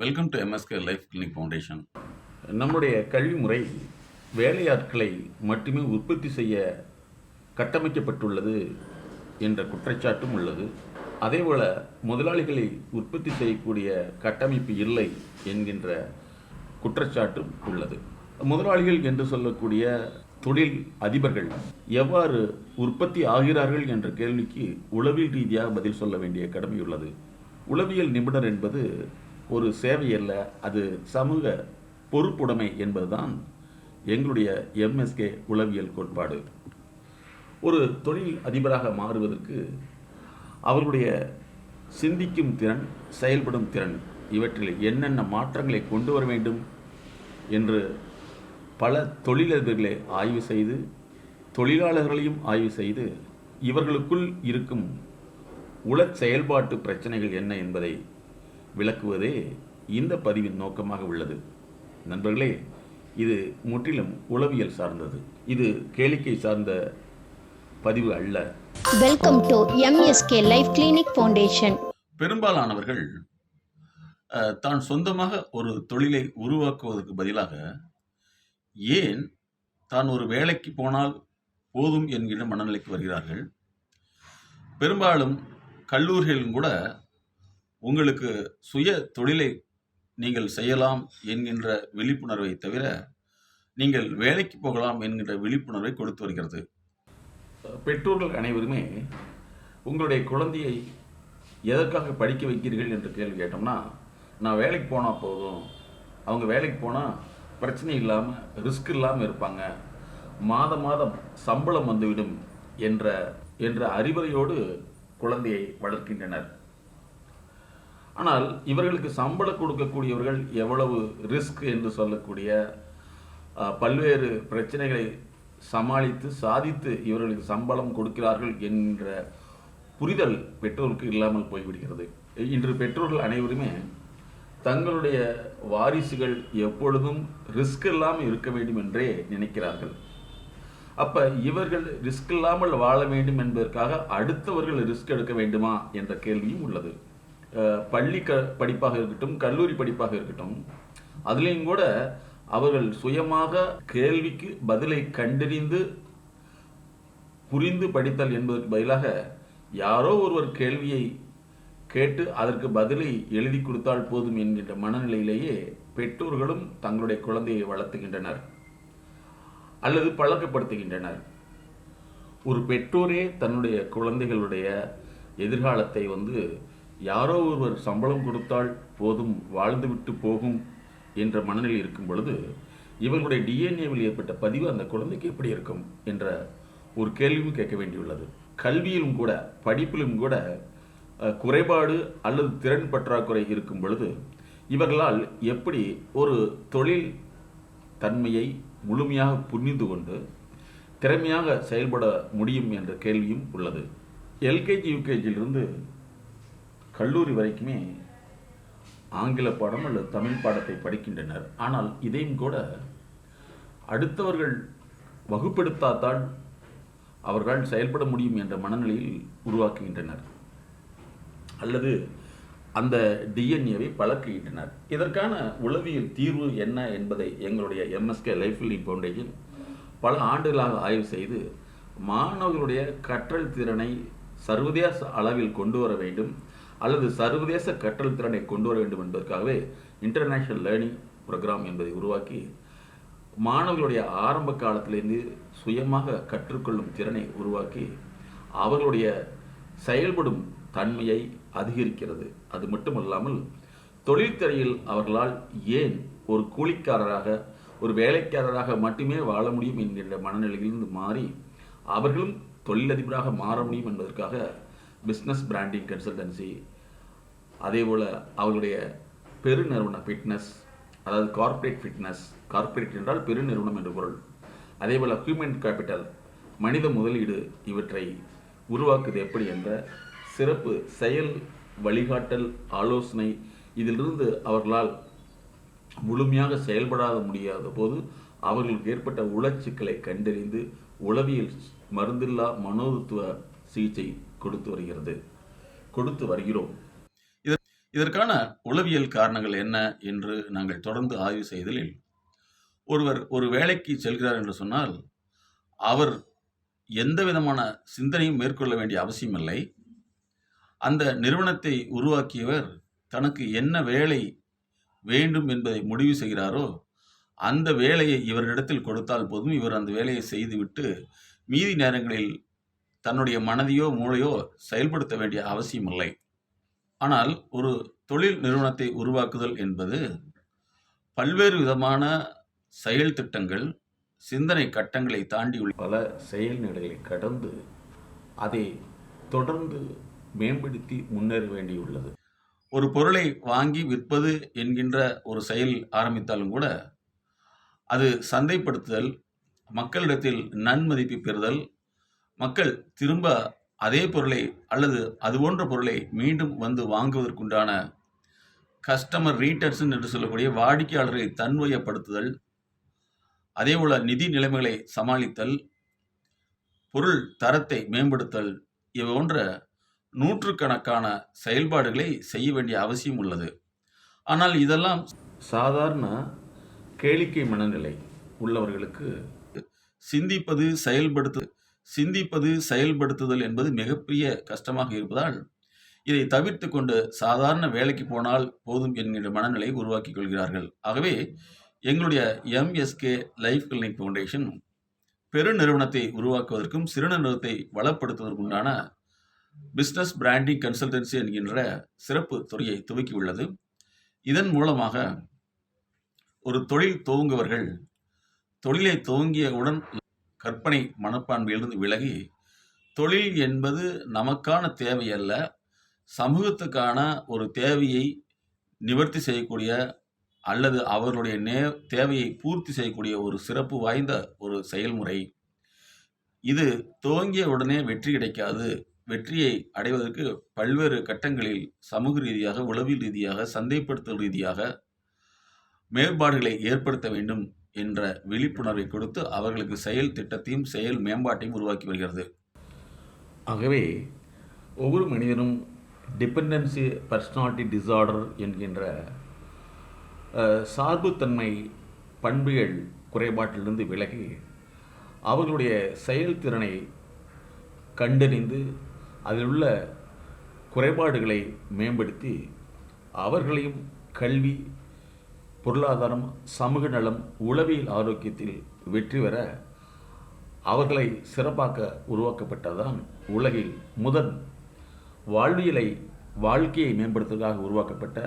Welcome to MSK Life Clinic Foundation நம்முடைய கல்வி முறை வேலையாட்களை மட்டுமே உற்பத்தி செய்ய கட்டமைக்கப்பட்டுள்ளது என்ற குற்றச்சாட்டும் உள்ளது. அதேபோல முதலாளிகளை உற்பத்தி செய்யக்கூடிய கட்டமைப்பு இல்லை என்கின்ற குற்றச்சாட்டும் உள்ளது. முதலாளிகள் என்று சொல்லக்கூடிய தொழில் அதிபர்கள் எவ்வாறு உற்பத்தி ஆகிறார்கள் என்ற கேள்விக்கு உளவியல் ரீதியாக பதில் சொல்ல வேண்டிய கடமை உள்ளது. உளவியல் நிபுணர் என்பது ஒரு சேவை அல்ல அது சமூக பொறுப்புடைமை என்பதுதான் எங்களுடைய எம்எஸ்கே உளவியல் கோட்பாடு. ஒரு தொழில் அதிபராக மாறுவதற்கு அவர்களுடைய சிந்திக்கும் திறன் செயல்படும் திறன் இவற்றில் என்னென்ன மாற்றங்களை கொண்டு வர வேண்டும் என்று பல தொழிலதிபர்களை ஆய்வு செய்து தொழிலாளர்களையும் ஆய்வு செய்து இவர்களுக்குள் இருக்கும் உள செயல்பாட்டு பிரச்சனைகள் என்ன என்பதை விளக்குவதே இந்த பதிவின் நோக்கமாக உள்ளது. நண்பர்களே இது முற்றிலும் உளவியல் சார்ந்தது. இது கேளிக்கை சார்ந்த பதிவு அல்ல. Welcome to MSK Life Clinic Foundation பெரும்பாலானவர்கள் தான் சொந்தமாக ஒரு தொழிலை உருவாக்குவதற்கு பதிலாக ஏன் தான் ஒரு வேலைக்கு போனால் போதும் என்கிற மனநிலைக்கு வருகிறார்கள்? பெரும்பாலும் கல்லூரிகளிலும் கூட உங்களுக்கு சுய தொழிலை நீங்கள் செய்யலாம் என்கின்ற விழிப்புணர்வை தவிர நீங்கள் வேலைக்கு போகலாம் என்கின்ற விழிப்புணர்வை கொடுத்து வருகிறது. பெற்றோர்கள் அனைவருமே உங்களுடைய குழந்தையை எதற்காக படிக்க வைக்கிறீர்கள் என்று கேள்வி கேட்டோம்னா நான் வேலைக்கு போனால் போதும். அவங்க வேலைக்கு போனால் பிரச்சனை இல்லாமல் ரிஸ்க் இல்லாமல் இருப்பாங்க. மாதம் மாதம் சம்பளம் வந்துவிடும் என்ற என்ற அறிவுரையோடு குழந்தையை வளர்க்கின்றனர். ஆனால் இவர்களுக்கு சம்பளம் கொடுக்கக்கூடியவர்கள் எவ்வளவு ரிஸ்க் என்று சொல்லக்கூடிய பல்வேறு பிரச்சனைகளை சமாளித்து சாதித்து இவர்களுக்கு சம்பளம் கொடுக்கிறார்கள் என்ற புரிதல் பெற்றோருக்கு இல்லாமல் போய்விடுகிறது. இன்று பெற்றோர்கள் அனைவருமே தங்களுடைய வாரிசுகள் எப்பொழுதும் ரிஸ்க் இல்லாமல் இருக்க வேண்டும் என்றே நினைக்கிறார்கள். அப்போ இவர்கள் ரிஸ்க் இல்லாமல் வாழ வேண்டும் என்பதற்காக அடுத்தவர்கள் ரிஸ்க் எடுக்க வேண்டுமா என்ற கேள்வியும் உள்ளது. பள்ளி க படிப்பாக இருக்கட்டும் கல்லூரி படிப்பாக இருக்கட்டும் அதுலேயும் கூட அவர்கள் சுயமாக கேள்விக்கு பதிலை கண்டறிந்து புரிந்து படித்தல் என்பதற்கு பதிலாக யாரோ ஒருவர் கேள்வியை கேட்டு அதற்கு பதிலை எழுதி கொடுத்தால் போதும் என்கின்ற மனநிலையிலேயே பெற்றோர்களும் தங்களுடைய குழந்தையை வளர்த்துகின்றனர் அல்லது பழக்கப்படுத்துகின்றனர். ஒரு பெற்றோரே தன்னுடைய குழந்தைகளுடைய எதிர்காலத்தை வந்து யாரோ ஒருவர் சம்பளம் கொடுத்தால் போதும் வாழ்ந்துவிட்டு போகும் என்ற மனநிலை இருக்கும் பொழுது இவர்களுடைய டிஎன்ஏவில் ஏற்பட்ட பதிவு அந்த குழந்தைக்கு எப்படி இருக்கும் என்ற ஒரு கேள்வியும் கேட்க வேண்டியுள்ளது. கல்வியிலும் கூட படிப்பிலும் கூட குறைபாடு அல்லது திறன் பற்றாக்குறை இருக்கும் பொழுது இவர்களால் எப்படி ஒரு தொழில் தன்மையை முழுமையாக புரிந்து கொண்டு திறமையாக செயல்பட முடியும் என்ற கேள்வியும் உள்ளது. எல்கேஜி யூகேஜியிலிருந்து கல்லூரி வரைக்குமே ஆங்கில பாடம் அல்லது தமிழ் பாடத்தை படிக்கின்றனர். ஆனால் இதையும் கூட அடுத்தவர்கள் வகுப்பெடுத்தாதான் அவர்களால் செயல்பட முடியும் என்ற மனநிலையில் உருவாக்குகின்றனர். அல்லது அந்த டிஎன்ஏவை பழக்குகின்றனர் இதற்கான உளவியல் தீர்வு என்ன என்பதை எங்களுடைய எம்எஸ்கே லைஃப் லீட் ஃபவுண்டேஷன் பல ஆண்டுகளாக ஆய்வு செய்து மாணவர்களுடைய கற்றல் திறனை சர்வதேச அளவில் கொண்டு வர வேண்டும். அல்லது சர்வதேச கற்றல் திறனை கொண்டு வர வேண்டும் என்பதற்காகவே இன்டர்நேஷனல் லேர்னிங் ப்ரோக்ராம் என்பதை உருவாக்கி மாணவர்களுடைய ஆரம்ப காலத்திலிருந்து சுயமாக கற்றுக்கொள்ளும் திறனை உருவாக்கி அவர்களுடைய செயல்படும் தன்மையை அதிகரிக்கிறது. அது மட்டுமல்லாமல் தொழில்துறையில் அவர்களால் ஏன் ஒரு கூலிக்காரராக ஒரு வேலைக்காரராக மட்டுமே வாழ முடியும் என்கின்ற மனநிலையிலிருந்து மாறி அவர்களும் தொழிலதிபராக மாற முடியும் என்பதற்காக பிஸ்னஸ் பிராண்டிங் கன்சல்டன்சி அதே போல் அவர்களுடைய பெருநிறுவன ஃபிட்னஸ் அதாவது கார்ப்பரேட் ஃபிட்னஸ் கார்ப்பரேட் என்றால் பெருநிறுவனம் என்று பொருள். அதேபோல் ஹியூமன் கேபிட்டல் மனித முதலீடு இவற்றை உருவாக்குவது எப்படி என்ற சிறப்பு செயல் வழிகாட்டல் ஆலோசனை இதிலிருந்து அவர்களால் முழுமையாக செயல்படாத முடியாத போது அவர்களுக்கு ஏற்பட்ட உளச்சிக்கலை கண்டறிந்து உளவியல் மருந்தில்லா மனோதத்துவ சிகிச்சை கொடுத்து வருகிறது. கொடுத்து வருகிறோம். இதற்கான உளவியல் காரணங்கள் என்ன என்று நாங்கள் தொடர்ந்து ஆய்வு செய்தலில் ஒருவர் ஒரு வேலைக்கு செல்கிறார் என்று சொன்னால் அவர் எந்த விதமான சிந்தனையும் மேற்கொள்ள வேண்டிய அவசியமில்லை. அந்த நிறுவனத்தை உருவாக்கியவர் தனக்கு என்ன வேலை வேண்டும் என்பதை முடிவு செய்கிறாரோ அந்த வேலையை இவரிடத்தில் கொடுத்தால் போதும் இவர் அந்த வேலையை செய்துவிட்டு மீதி நேரங்களில் தன்னுடைய மனதையோ மூளையோ செயல்படுத்த வேண்டிய அவசியமில்லை. ஆனால் ஒரு தொழில் நிறுவனத்தை உருவாக்குதல் என்பது பல்வேறு விதமான செயல் திட்டங்கள் சிந்தனை கட்டங்களை தாண்டி உள்ள பல செயல்நிலைகளை கடந்து அதை தொடர்ந்து மேம்படுத்தி முன்னேற வேண்டியுள்ளது. ஒரு பொருளை வாங்கி விற்பது என்கின்ற ஒரு செயல் ஆரம்பித்தாலும் கூட அது சந்தைப்படுத்துதல் மக்களிடத்தில் நன்மதிப்பு பெறுதல் மக்கள் திரும்ப அதே பொருளை அல்லது அது போன்ற பொருளை மீண்டும் வந்து வாங்குவதற்குண்டான கஸ்டமர் ரீட்டர்ன்ஸ் என்று சொல்லக்கூடிய வாடிக்கையாளரை தன்வயப்படுத்துதல் அதேபோல நிதி நிலைமைகளை சமாளித்தல் பொருள் தரத்தை மேம்படுத்தல் இவை போன்ற நூற்றுக்கணக்கான செயல்பாடுகளை செய்ய வேண்டிய அவசியம் உள்ளது. ஆனால் இதெல்லாம் சாதாரண கேளிக்கை மனநிலை உள்ளவர்களுக்கு சிந்திப்பது செயல்படுத்து சிந்திப்பது செயல்படுத்துதல் என்பது மிகப்பெரிய கஷ்டமாக இருப்பதால் இதை தவிர்த்து கொண்டு சாதாரண வேலைக்கு போனால் போதும் என்கின்ற மனநிலையை உருவாக்கி கொள்கிறார்கள். ஆகவே எங்களுடைய எம்எஸ்கே லைஃப் கிளினிக் ஃபவுண்டேஷன் பெருநிறுவனத்தை உருவாக்குவதற்கும் சிறுநிறுவனத்தை வளப்படுத்துவதற்குண்டான பிஸ்னஸ் பிராண்டிங் கன்சல்டன்சி என்கின்ற சிறப்பு துறையை துவக்கியுள்ளது இதன் மூலமாக ஒரு தொழில் துவங்குவர்கள் தொழிலை துவங்கியவுடன் கற்பனை மனப்பான்மையிலிருந்து விலகி தொழில் என்பது நமக்கான தேவை அல்ல சமூகத்துக்கான ஒரு தேவையை நிவர்த்தி செய்யக்கூடிய அல்லது அவர்களுடைய நே தேவையை பூர்த்தி செய்யக்கூடிய ஒரு சிறப்பு வாய்ந்த ஒரு செயல்முறை. இது துவங்கிய உடனே வெற்றி கிடைக்காது. வெற்றியை அடைவதற்கு பல்வேறு கட்டங்களில் சமூக ரீதியாக உளவியல் ரீதியாக சந்தைப்படுத்தல் ரீதியாக மேம்பாடுகளை ஏற்படுத்த வேண்டும். என்ற விழிப்புணர்வை கொடுத்து அவர்களுக்கு செயல் திட்டத்தையும் செயல் மேம்பாட்டையும் உருவாக்கி வருகிறது. ஆகவே ஒவ்வொரு மனிதனும் டிபெண்டன்சி பர்சனாலிட்டி டிசார்டர் என்கின்ற சார்புத்தன்மை பண்புகள் குறைபாட்டிலிருந்து விலகி அவர்களுடைய செயல்திறனை கண்டறிந்து அதில் உள்ள குறைபாடுகளை மேம்படுத்தி அவர்களையும் கல்வி பொருளாதாரம் சமூக நலம் உளவியல் ஆரோக்கியத்தில் வெற்றி பெற அவர்களை சிறப்பாக்க உருவாக்கப்பட்டதான் உலகில் முதல் வாழ்வியலை வாழ்க்கையை மேம்படுத்துவதற்காக உருவாக்கப்பட்ட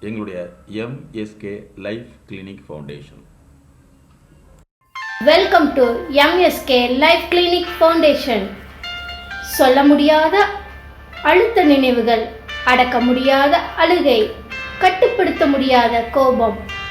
எங்களுடைய MSK Life Clinic Foundation welcome to MSK Life Clinic Foundation சொல்ல முடியாத அழுத்த நினைவுகள் அடக்க முடியாத அழுகை கட்டுப்படுத்த முடியாத கோபம்.